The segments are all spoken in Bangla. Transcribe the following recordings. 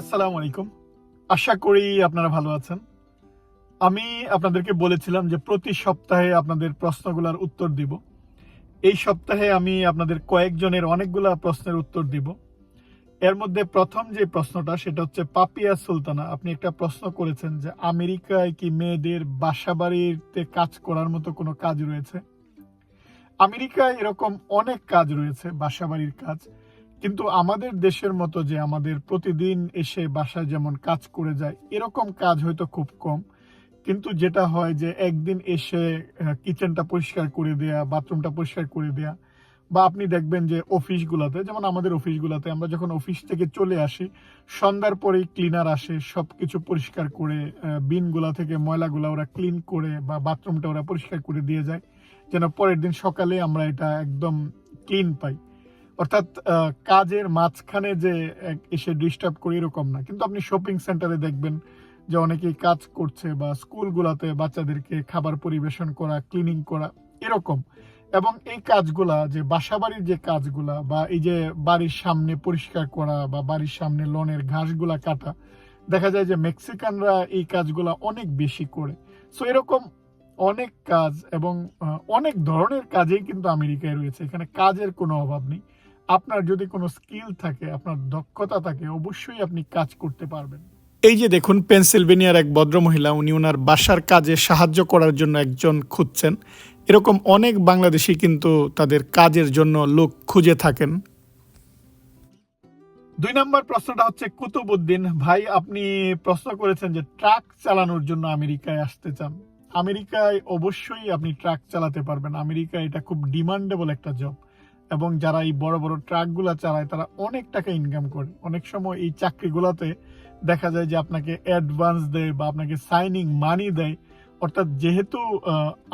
আসসালামু আলাইকুম। আশা করি আপনারা ভালো আছেন। আমি আপনাদেরকে বলেছিলাম যে প্রতি সপ্তাহে আপনাদের প্রশ্নগুলোর উত্তর দিব। এই সপ্তাহে আমি আপনাদের কয়েকজনের অনেকগুলা প্রশ্নের উত্তর দিব। এর মধ্যে প্রথম যে প্রশ্নটা, সেটা হচ্ছে, পাপিয়া সুলতানা, আপনি একটা প্রশ্ন করেছেন যে আমেরিকায় কি মেয়েদের বাসা বাড়িতে কাজ করার মতো কোনো কাজ রয়েছে? আমেরিকায় এরকম অনেক কাজ রয়েছে বাসা বাড়ির কাজ। কিন্তু আমাদের দেশের মতো যে আমাদের প্রতিদিন এসে বাসায় যেমন কাজ করে যায়, এরকম কাজ হয়তো খুব কম। কিন্তু যেটা হয় যে একদিন এসে কিচেনটা পরিষ্কার করে দেয়া বাথরুমটা পরিষ্কার করে দেয়া, বা আপনি দেখবেন যে অফিসগুলোতে যেমন আমাদের অফিসগুলোতে আমরা যখন অফিস থেকে চলে আসি, সন্ধ্যার পরেই ক্লিনার আসে সব কিছু পরিষ্কার করে বিনগুলা থেকে ময়লাগুলা ওরা ক্লিন করে বা বাথরুমটা ওরা পরিষ্কার করে দিয়ে যায়, যেন পরের দিন সকালে আমরা এটা একদম ক্লিন পাই। অর্থাৎ কাজের মাঝখানে যে এসে ডিস্টার্ব করি এরকম না। কিন্তু আপনি শপিং সেন্টারে দেখবেন যে অনেকেই কাজ করছে বা স্কুলগুলোতে বাচ্চাদেরকে খাবার পরিবেশন করা ক্লিনিং করা, এরকম। এবং এই কাজগুলা, যে বাসাবাড়ির যে কাজগুলা বা এই যে বাড়ির সামনে পরিষ্কার করা বা বাড়ির সামনে লনের ঘাসগুলা কাটা, দেখা যায় যে মেক্সিকানরা এই কাজগুলা অনেক বেশি করে। সো এরকম অনেক কাজ এবং অনেক ধরনের কাজেই কিন্তু আমেরিকায় রয়েছে। এখানে কাজের কোনো অভাব নেই। আপনার যদি কোনো স্কিল থাকে আপনার দক্ষতা থাকে অবশ্যই আপনি কাজ করতে পারবেন। এই যে দেখুন পেনসিলভেনিয়ার এক ভদ্রমহিলা উনি ওনার বাসার কাজে সাহায্য করার জন্য একজন খুঁজছেন। এরকম অনেক বাংলাদেশি কিন্তু তাদের কাজের জন্য লোক খুঁজে থাকেন। দুই নম্বর প্রশ্নটা হচ্ছে কুতুবুদ্দিন ভাই আপনি প্রশ্ন করেছেন যে ট্রাক চালানোর জন্য আমেরিকায় আসতে চান। আমেরিকায় অবশ্যই আপনি ট্রাক চালাতে পারবেন। আমেরিকায় এটা খুব ডিমান্ডেবল একটা জব। এবং যারা এই বড় বড় ট্রাকগুলা চালায়, তারা অনেক টাকা ইনকাম করে। অনেক সময় এই চাকরিগুলোতে দেখা যায় যে আপনাকে অ্যাডভান্স দেয় বা আপনাকে সাইনিং মানি দেয়। অর্থাৎ যেহেতু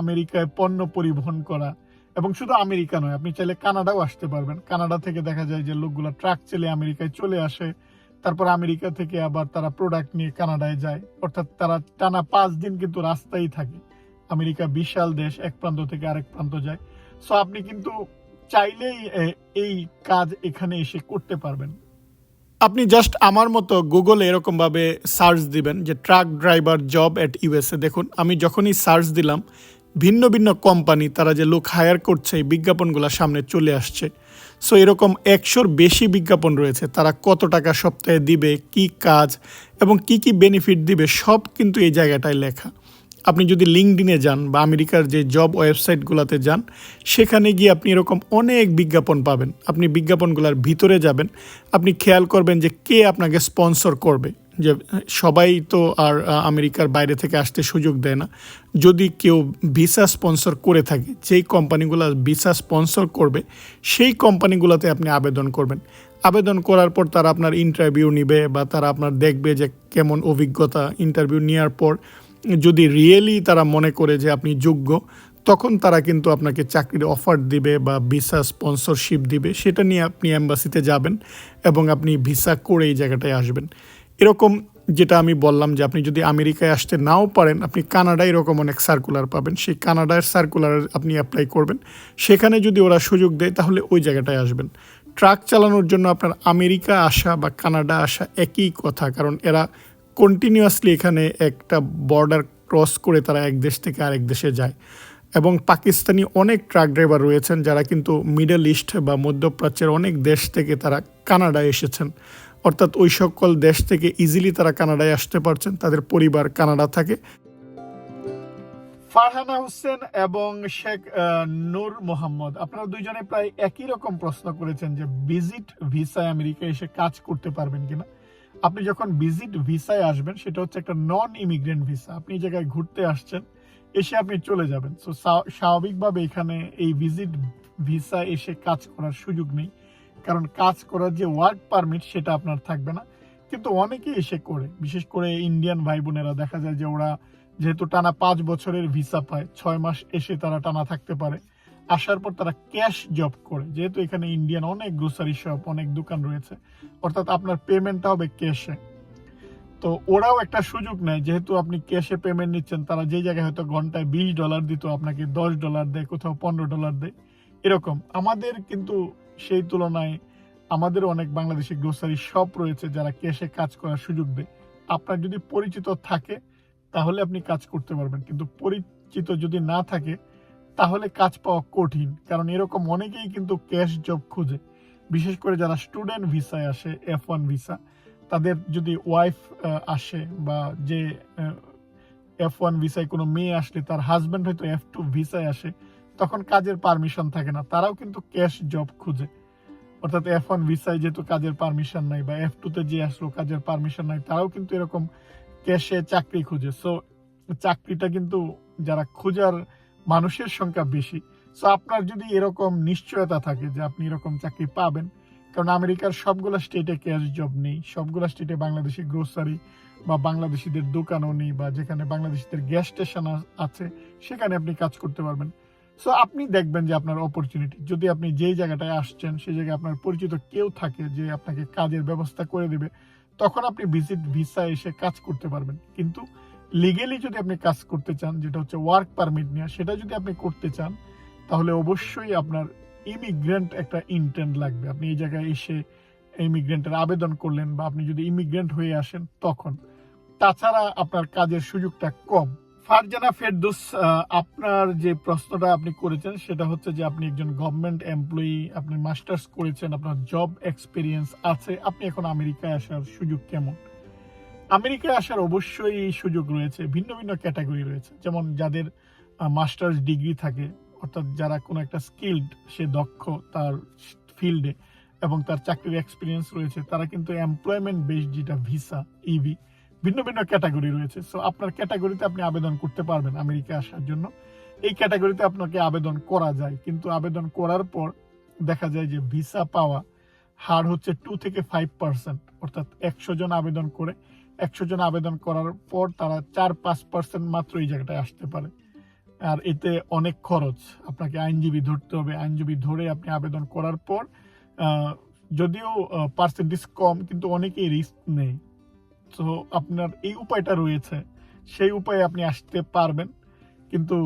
আমেরিকায় পণ্য পরিবহন করা, এবং শুধু আমেরিকা নয়, আপনি চাইলে কানাডাও আসতে পারবেন। কানাডা থেকে দেখা যায় যে লোকগুলা ট্রাক চেলে আমেরিকায় চলে আসে, তারপর আমেরিকা থেকে আবার তারা প্রোডাক্ট নিয়ে কানাডায় যায়। অর্থাৎ তারা টানা পাঁচ দিন কিন্তু রাস্তায় থাকে। আমেরিকা বিশাল দেশ, এক প্রান্ত থেকে আরেক প্রান্ত যায়। সো আপনি কিন্তু চাইলেই এই কাজ এখানে এসে করতে পারবেন। আপনি জাস্ট আমার মতো গুগলে এরকমভাবে সার্চ দিবেন যে truck driver job at USA দেখুন, আমি যখনই সার্চ দিলাম, ভিন্ন ভিন্ন কোম্পানি তারা যে লোক হায়ার করছে, এই বিজ্ঞাপনগুলো সামনে চলে আসছে। সো এরকম একশোর বেশি বিজ্ঞাপন রয়েছে, তারা কত টাকা সপ্তাহে দিবে, কি কাজ, এবং কি কি বেনিফিট দিবে, সব কিন্তু এই জায়গাটায় লেখা। আপনি যদি লিঙ্কডিনে যান বা আমেরিকার যে জব ওয়েবসাইটগুলোতে যান, সেখানে গিয়ে আপনি এরকম অনেক বিজ্ঞাপন পাবেন। আপনি বিজ্ঞাপনগুলোর ভিতরে যাবেন, আপনি খেয়াল করবেন যে কে আপনাকে স্পন্সর করবে। যে সবাই তো আর আমেরিকার বাইরে থেকে আসতে সুযোগ দেয় না। যদি কেউ ভিসা স্পন্সর করে থাকে, যেই কোম্পানিগুলো ভিসা স্পন্সর করবে, সেই কোম্পানিগুলোতে আপনি আবেদন করবেন। আবেদন করার পর তারা আপনার ইন্টারভিউ নিবে বা তারা আপনার দেখবে যে কেমন অভিজ্ঞতা ইন্টারভিউ নেওয়ার পর যদি রিয়েলি তারা মনে করে যে আপনি যোগ্য, তখন তারা কিন্তু আপনাকে চাকরির অফার দিবে বা ভিসা স্পন্সরশিপ দিবে। সেটা নিয়ে আপনি অ্যাম্বাসিতে যাবেন এবং আপনি ভিসা করে এই জায়গাটায় আসবেন। এরকম যেটা আমি বললাম যে আপনি যদি আমেরিকায় আসতে নাও পারেন, আপনি কানাডায় এরকম অনেক সার্কুলার পাবেন। সেই কানাডার সার্কুলার আপনি অ্যাপ্লাই করবেন। সেখানে যদি ওরা সুযোগ দেয়, তাহলে ওই জায়গাটায় আসবেন। ট্রাক চালানোর জন্য আপনার আমেরিকা আসা বা কানাডা আসা একই কথা, কারণ এরা কন্টিনিউয়াসলি এখানে একটা বর্ডার ক্রস করে তারা এক দেশ থেকে আরেক দেশে যায়। এবং পাকিস্তানি অনেক ট্রাক ড্রাইভার রয়েছেন যারা কিন্তু মিডল ইস্ট বা মধ্যপ্রাচ্যের অনেক দেশ থেকে তারা কানাডায় এসেছেন। অর্থাৎ ওই সকল দেশ থেকে ইজিলি তারা কানাডায় আসতে পারছেন, তাদের পরিবার কানাডা থাকে। ফারহানা হোসেন এবং শেখ নূর মোহাম্মদ, আপনারা দুইজনে প্রায় একই রকম প্রশ্ন করেছেন যে ভিজিট ভিসায় আমেরিকা এসে কাজ করতে পারবেন কিনা। আপনি যখন ভিজিট ভিসায় আসবেন, সেটা হচ্ছে একটা নন ইমিগ্রেন্ট ভিসা আপনি জায়গায় ঘুরতে আসছেন, এসে আপনি চলে যাবেন। সো স্বাভাবিকভাবে এখানে এই ভিজিট ভিসা এসে কাজ করার সুযোগ নেই। কারণ কাজ করার যে ওয়ার্ক পারমিট সেটা আপনার থাকবে না। কিন্তু অনেকেই এসে করে। বিশেষ করে ইন্ডিয়ান ভাই বোনেরা দেখা যায় যে ওরা যেহেতু টানা পাঁচ বছরের ভিসা পায়, ছয় মাস এসে তারা টানা থাকতে পারে। আসার পর তারা ক্যাশ জব করে। যেহেতু এখানে ইন্ডিয়ান অনেক গ্রোসারি শপ, অনেক দোকান রয়েছে, অর্থাৎ আপনার পেমেন্টটা হবে ক্যাশে। তো ওরাও একটা সুযোগ নেয়, যেহেতু আপনি ক্যাশে পেমেন্ট নিচ্ছেন, তারা যে জায়গায় হয়তো ঘন্টায় বিশ ডলার দিত, আপনাকে দশ ডলার দেয়, কোথাও পনেরো ডলার দেয়, এরকম। আমাদের কিন্তু সেই তুলনায় আমাদের অনেক বাংলাদেশি গ্রোসারি শপ রয়েছে যারা ক্যাশে কাজ করার সুযোগ দেয়। আপনার যদি পরিচিত থাকে, তাহলে আপনি কাজ করতে পারবেন। কিন্তু পরিচিত যদি না থাকে তাহলে কাজ পাওয়া কঠিন, কারণ এরকম অনেকেই কিন্তু ক্যাশ জব খুঁজে। বিশেষ করে যারা স্টুডেন্ট ভিসায় আসে এফ ওয়ান ভিসা, তাদের যদি ওয়াইফ আসে বা যে এফ ওয়ান ভিসায় কোনো মেয়ে আসলে তার হাজব্যান্ড হয়তো এফ টু ভিসায় আসে, তখন কাজের পারমিশন থাকে না। তারাও কিন্তু ক্যাশ জব খুঁজে। অর্থাৎ এফ ওয়ান ভিসায় যেহেতু কাজের পারমিশন নাই বা এফ টুতে যে আসলো কাজের পারমিশন নাই, তারাও কিন্তু এরকম ক্যাশে চাকরি খুঁজে। সো চাকরিটা কিন্তু যারা খোঁজার মানুষের সংখ্যা বেশি। সো আপনার যদি এরকম নিশ্চয়তা থাকে যে আপনি এরকম চাকরি পাবেন, কারণ আমেরিকার সবগুলো স্টেটে ক্যাশ জব নেই, সবগুলো স্টেটে বাংলাদেশি গ্রোসারি বা বাংলাদেশিদের দোকানও নেই বা যেখানে বাংলাদেশিদের গ্যাস স্টেশন আছে, সেখানে আপনি কাজ করতে পারবেন। সো আপনি দেখবেন যে আপনার অপরচুনিটি যদি আপনি যেই জায়গাটায় আসছেন, সেই জায়গায় আপনার পরিচিত কেউ থাকে যে আপনাকে কাজের ব্যবস্থা করে দেবে, তখন আপনি ভিজিট ভিসা এসে কাজ করতে পারবেন। কিন্তু লিগেলি যদি আপনি কাজ করতে চান, যেটা হচ্ছে ওয়ার্ক পারমিট নেওয়া সেটা যদি আপনি করতে চান, তাহলে অবশ্যই আপনার ইমিগ্রেন্ট একটা ইন্টেন্ট লাগবে। আপনি এই জায়গায় এসে ইমিগ্রেন্টের আবেদন করলেন বা আপনি যদি ইমিগ্রেন্ট হয়ে আসেন তখন। তাছাড়া আপনার কাজের সুযোগটা কম। ফারজানা ফেরদুস আপনার যে প্রশ্নটা আপনি করেছেন, সেটা হচ্ছে যে আপনি একজন গভর্নমেন্ট এমপ্লয়ি আপনি মাস্টার্স করেছেন, আপনার জব এক্সপিরিয়েন্স আছে, আপনি এখন আমেরিকায় আসার সুযোগ কেমন? আমেরিকায় আসার অবশ্যই সুযোগ রয়েছে, ভিন্ন ভিন্ন ক্যাটাগরি রয়েছে। যেমন যাদের মাস্টার্স ডিগ্রি থাকে, অর্থাৎ যারা কোনো একটা স্কিল্ড, সে দক্ষ তার ফিল্ডে এবং তার চাকরির এক্সপিরিয়েন্স রয়েছে, তারা কিন্তু এমপ্লয়মেন্ট বেস যেটা ভিসা ইভি ভিন্ন ভিন্ন ক্যাটাগরি রয়েছে। সো আপনার ক্যাটাগরিতে আপনি আবেদন করতে পারবেন আমেরিকা আসার জন্য। এই ক্যাটাগরিতে আপনাকে আবেদন করা যায়, কিন্তু আবেদন করার পর দেখা যায় যে ভিসা পাওয়া হার হচ্ছে টু থেকে ফাইভ পার্সেন্ট অর্থাৎ একশো জন আবেদন করে একশো জন আবেদন করার পর তারা চার, পাঁচ পার্সেন্ট মাত্র এই জায়গাটায় আসতে পারে। আর এতে অনেক খরচ। আপনাকে আইনজীবী ধরতে হবে। আইনজীবী ধরে আপনি আবেদন করার পর যদিও পার্সেন্টেজ কম, কিন্তু অনেকেই রিস্ক নেই। তো আপনার এই উপায়টা রয়েছে। সেই উপায়ে আপনি আসতে পারবেন। কিন্তু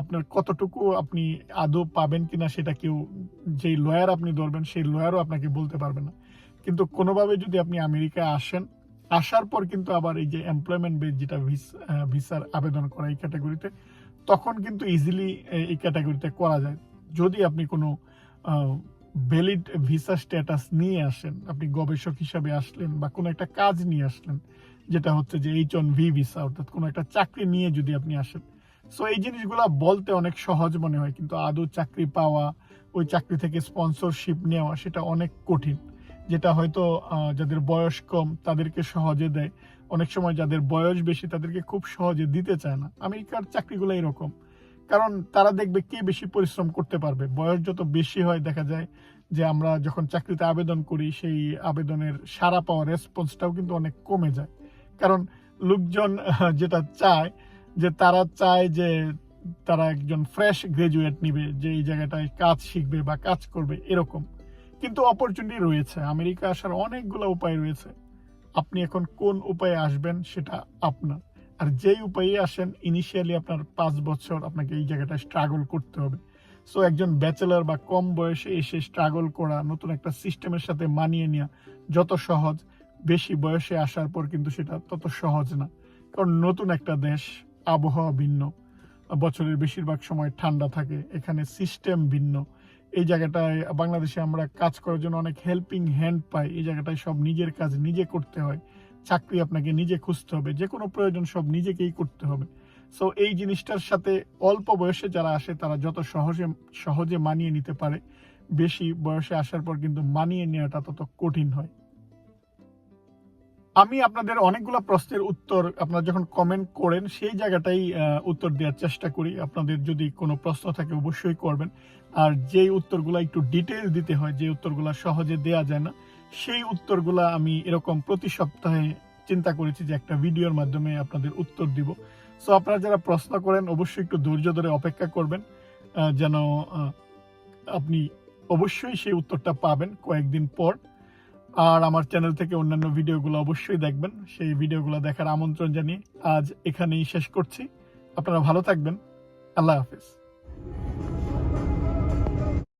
আপনার কতটুকু আপনি আদৌ পাবেন কিনা সেটা কেউ, যেই লয়ার আপনি ধরবেন, সেই লয়ারও আপনাকে বলতে পারবে না। কিন্তু কোনোভাবে যদি আপনি আমেরিকায় আসেন আসার পর কিন্তু আবার এই যে এমপ্লয়মেন্ট বেস যেটা ভিসার আবেদন করা এই ক্যাটাগরিতে তখন কিন্তু ইজিলি এই ক্যাটাগরিতে করা যায়। যদি আপনি কোনো ভ্যালিড ভিসা স্ট্যাটাস নিয়ে আসেন, আপনি গবেষক হিসাবে আসলেন বা কোনো একটা কাজ নিয়ে আসলেন, যেটা হচ্ছে যে এইচ অন ভি ভিসা অর্থাৎ কোনো একটা চাকরি নিয়ে যদি আপনি আসেন। সো এই জিনিসগুলো বলতে অনেক সহজ মনে হয়, কিন্তু আদৌ চাকরি পাওয়া, ওই চাকরি থেকে স্পন্সরশিপ নেওয়া, সেটা অনেক কঠিন। যেটা হয়তো যাদের বয়স কম তাদেরকে সহজে দেয়। অনেক সময় যাদের বয়স বেশি তাদেরকে খুব সহজে দিতে চায় না। আমেরিকার চাকরিগুলো এরকম। কারণ তারা দেখবে কে বেশি পরিশ্রম করতে পারবে। বয়স যত বেশি হয় দেখা যায় যে আমরা যখন চাকরিতে আবেদন করি সেই আবেদনের সারা পাওয়া রেসপন্সটাও কিন্তু অনেক কমে যায়। কারণ লোকজন যেটা চায় যে তারা চায় যে তারা একজন ফ্রেশ গ্রাজুয়েট নিবে, যে এই জায়গাটায় কাজ শিখবে বা কাজ করবে, এরকম। কিন্তু অপরচুনিটি রয়েছে। আমেরিকা আসার অনেকগুলো উপায় রয়েছে। আপনি এখন কোন উপায়ে আসবেন সেটা আপনার। আর যেই উপায়ে আসেন ইনিশিয়ালি আপনার পাঁচ বছর আপনাকে এই জায়গাটা স্ট্রাগল করতে হবে। সো একজন ব্যাচেলার বা কম বয়সে এসে স্ট্রাগল করা, নতুন একটা সিস্টেমের সাথে মানিয়ে নেওয়া যত সহজ। বেশি বয়সে আসার পর কিন্তু সেটা তত সহজ না। কারণ নতুন একটা দেশ, আবহাওয়া ভিন্ন। বছরের বেশিরভাগ সময় ঠান্ডা থাকে, এখানে সিস্টেম ভিন্ন। এই জায়গাটায় বাংলাদেশে আমরা কাজ করার জন্য অনেক হেল্পিং হ্যান্ড পাই। এই জায়গাটায় সব নিজের কাজ নিজে করতে হয়। চাকরি আপনাকে নিজে খুঁজতে হবে। যে কোনো প্রয়োজন সব নিজেকেই করতে হবে। সো এই জিনিসটার সাথে অল্প বয়সে যারা আসে, তারা যত সহজে সহজে মানিয়ে নিতে পারে, বেশি বয়সে আসার পর কিন্তু মানিয়ে নেওয়াটা তত কঠিন হয়। আমি আপনাদের অনেকগুলো প্রশ্নের উত্তর আপনারা যখন কমেন্ট করেন, সেই জায়গাটাই উত্তর দেওয়ার চেষ্টা করি। আপনাদের যদি কোনো প্রশ্ন থাকে অবশ্যই করবেন। আর যেই উত্তরগুলো একটু ডিটেল দিতে হয় যে উত্তরগুলো সহজে দেয়া যায় না, সেই উত্তরগুলো আমি এরকম প্রতি সপ্তাহে চিন্তা করেছি যে একটা ভিডিওর মাধ্যমে আপনাদের উত্তর দিব। সো আপনারা যারা প্রশ্ন করেন, অবশ্যই একটু ধৈর্য ধরে অপেক্ষা করবেন যেন আপনি অবশ্যই সেই উত্তরটা পাবেন কয়েকদিন পর। আর আমার চ্যানেল থেকে অন্যান্য ভিডিওগুলো অবশ্যই দেখবেন। সেই ভিডিওগুলো দেখার আমন্ত্রণ জানিয়ে আজ এখানেই শেষ করছি। আপনারা ভালো থাকবেন। আল্লাহ হাফিজ।